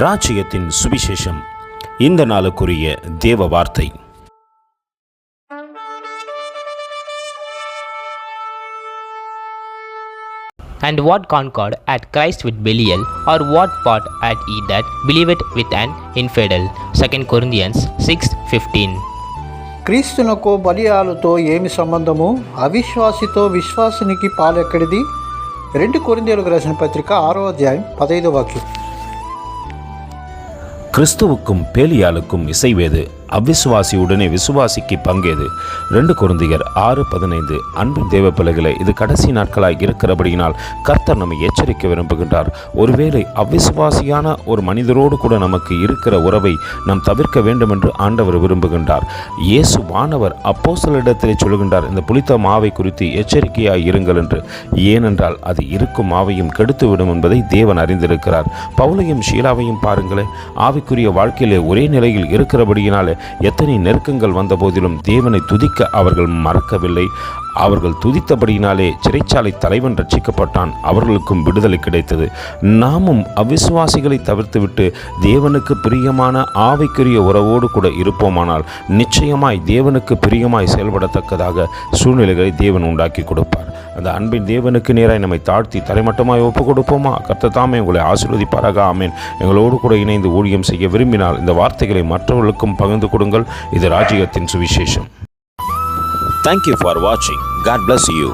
ராஜ்யத்தின் சுவிசேஷம் இந்த நாளுக்குரிய தேவ வார்த்தை And what concord at Christ with Belial, or what part at ye that believeth with an infidel? 2 Corinthians 6:15. క్రీస్తునకు బలియాలతో ఏమి సంబంధము అవిశ్వాసితో విశ్వాసునికి పాలెక్కడిది రెండు కొరిందేలకు రాసిన పత్రిక ఆరో అధ్యాయం పదైదో వాక్యం கிறிஸ்துவுக்கும் பேலியாளுக்கும் இசைவேது. அவ்விசுவாசியுடனே விசுவாசிக்கு பங்கேது. ரெண்டு குருந்தியர் ஆறு பதினைந்து. அன்பின் தேவ பிள்ளைகளை இது கடைசி நாட்களாய் இருக்கிறபடியினால் கர்த்தர் நம்மை எச்சரிக்க விரும்புகின்றார். ஒருவேளை அவ்விசுவாசியான ஒரு மனிதரோடு கூட நமக்கு இருக்கிற உறவை நாம் தவிர்க்க வேண்டும் என்று ஆண்டவர் விரும்புகின்றார். இயேசு வானவர் அப்போசலிடத்திலே சொல்கின்றார் இந்த புளித்த மாவை குறித்து எச்சரிக்கையாய் இருங்கள் என்று. ஏனென்றால் அது இருக்கும் மாவையும் கெடுத்துவிடும் என்பதை தேவன் அறிந்திருக்கிறார். பவுலையும் ஷீலாவையும் பாருங்களேன் ஆவிக்குரிய வாழ்க்கையிலே ஒரே நிலையில் இருக்கிறபடியினாலே எத்தனை நெருக்கங்கள் வந்தபோதிலும் தேவனை துதிக்க அவர்கள் மறக்கவில்லை. அவர்கள் துதித்தபடியினாலே சிறைச்சாலை தலைவன் ரட்சிக்கப்பட்டான். அவர்களுக்கும் விடுதலை கிடைத்தது. நாமும் அவிசுவாசிகளை தவிர்த்துவிட்டு தேவனுக்கு பிரியமான ஆவைக்குரிய உறவோடு கூட இருப்போமானால் நிச்சயமாய் தேவனுக்கு பிரியமாய் செயல்படத்தக்கதாக சூழ்நிலைகளை தேவன் உண்டாக்கி கொடுப்பார். அந்த அன்பின் தேவனுக்கு நேராய் நம்மை தாழ்த்தி தரைமட்டமாய் ஒப்புக் கொடுப்போமா கர்த்தர் தாமே உங்களை ஆசீர்வதிப்பாராக ஆமேன். எங்களோடு கூட இணைந்து ஊழியம் செய்ய விரும்பினால் இந்த வார்த்தைகளை மற்றவர்களுக்கும் பகிர்ந்து கொடுங்கள். இது ராஜ்யத்தின் சுவிசேஷம். தேங்க்யூ ஃபார் வாட்சிங் காட் பிளஸ் யூ